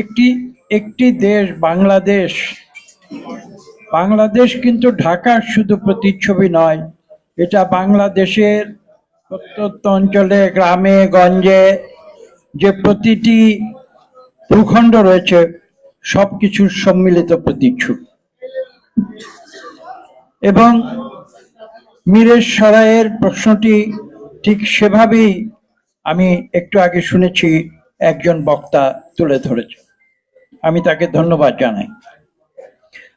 একটি একটি দেশ, বাংলাদেশ। বাংলাদেশ কিন্তু ঢাকার শুধু প্রতিচ্ছবি নয়, এটা বাংলাদেশের প্রত্যন্ত অঞ্চলে, গ্রামে, গঞ্জে যে প্রতিটি ভূখণ্ড রয়েছে, সবকিছুর সম্মিলিত প্রতিচ্ছবি। এবং মীরের সরাইয়ের প্রশ্নটি ঠিক সেভাবেই আমি একটু আগে শুনেছি। একজন বক্তা তুলে ধরেছে। আমি তাকে ধন্যবাদ জানাই।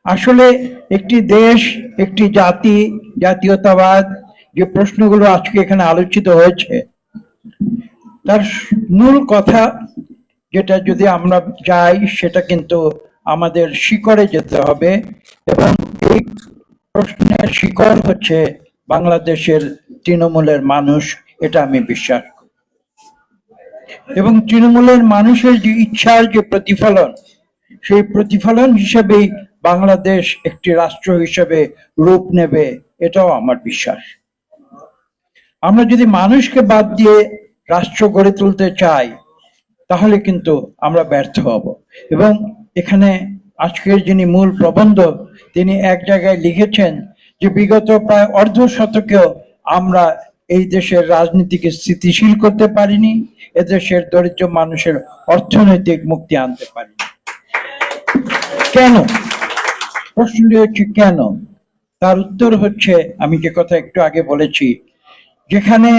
আসলে একটি দেশ, একটি জাতি, জাতীয়তাবাদ যে প্রশ্নগুলো আজকে এখানে আলোচিত হয়েছে, তার মূল কথা যেটা যদি আমরা যাই, সেটা কিন্তু আমাদের শিকড়ে যেতে হবে এবং এই প্রশ্নের শিকড় হচ্ছে বাংলাদেশের তৃণমূলের মানুষ, এটা আমি বিশ্বাস এবং তৃণমূলের মানুষের যে ইচ্ছার যে প্রতিফলন, সেই প্রতিফলন হিসেবেই বাংলাদেশ একটি রাষ্ট্র হিসেবে রূপ নেবে, এটাও আমার বিশ্বাস। আমরা যদি মানুষকে বাদ দিয়ে রাষ্ট্র গড়ে তুলতে চাই, তাহলে কিন্তু আমরা ব্যর্থ হব। এবং এখানে আজকের যিনি মূল প্রবন্ধ, তিনি এক জায়গায় লিখেছেন যে বিগত প্রায় অর্ধ শতকেও আমরা এই দেশের রাজনীতিকে স্থিতিশীল করতে পারিনি এদেশের দরিদ্র মানুষের অর্থনৈতিক মুক্তি আনতে পারিনি কেন? প্রশ্নটি হচ্ছে, কেন? তার উত্তর হচ্ছে, আমি যে কথা একটু আগে বলেছি, যেখানে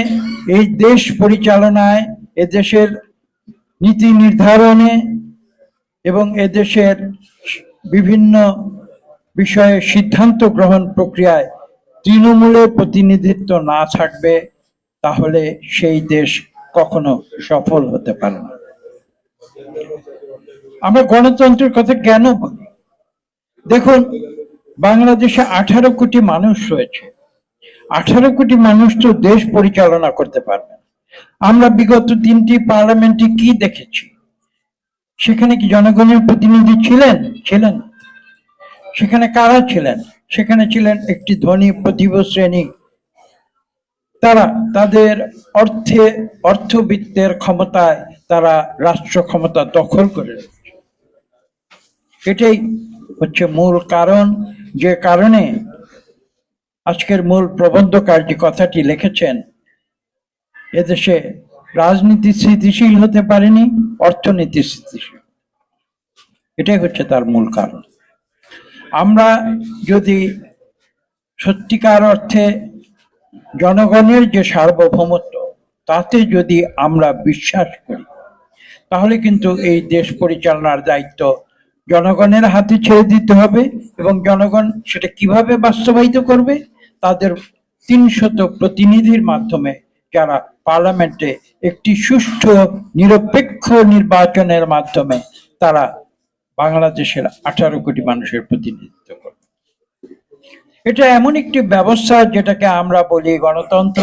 এই দেশ পরিচালনায় এদেশের নীতি নির্ধারণে এবং এদেশের বিভিন্ন বিষয়ে সিদ্ধান্ত গ্রহণ প্রক্রিয়ায় তৃণমূলের প্রতিনিধিত্ব না থাকবে, তাহলে সেই দেশ কখনো সফল হতে পারে না। আমরা গণতন্ত্রের কথা কেন বলি? দেখুন, বাংলাদেশে আঠারো কোটি মানুষ রয়েছে। আঠারো কোটি মানুষ তো দেশ পরিচালনা করতে পারবে। আমরা বিগত তিনটি পার্লামেন্টে কি দেখেছি? সেখানে কি জনগণের প্রতিনিধি ছিলেন? ছিলেন। সেখানে কারা ছিলেন? সেখানে ছিলেন একটি ধনী প্রতিভ শ্রেণি তারা তাদের অর্থে, অর্থবিত্তের ক্ষমতায় তারা রাষ্ট্র ক্ষমতা দখল করে এটাই হচ্ছে মূল কারণ। যে কারণে আজকের মূল প্রবন্ধকার যে কথাটি লিখেছেন, এদেশে রাজনীতি স্থিতিশীল হতে পারেনি, অর্থনীতি স্থিতিশীল। এটাই হচ্ছে তার মূল কারণ। আমরা যদি সত্যিকার অর্থে জনগণের যে সার্বভৌমত্ব, তাতে যদি আমরা বিশ্বাস করি, তাহলে কিন্তু এই দেশ পরিচালনার দায়িত্ব জনগণের হাতে ছেড়ে দিতে হবে এবং জনগণ সেটা কীভাবে বাস্তবায়িত করবে, তাদের তিনশত প্রতিনিধির মাধ্যমে যারা পার্লামেন্টে একটি সুষ্ঠু, নিরপেক্ষ নির্বাচনের মাধ্যমে তারা বাংলাদেশের আঠারো কোটি মানুষের প্রতিনিধিত্ব করবে এটা এমন একটি ব্যবস্থা যেটাকে আমরা বলি গণতন্ত্র।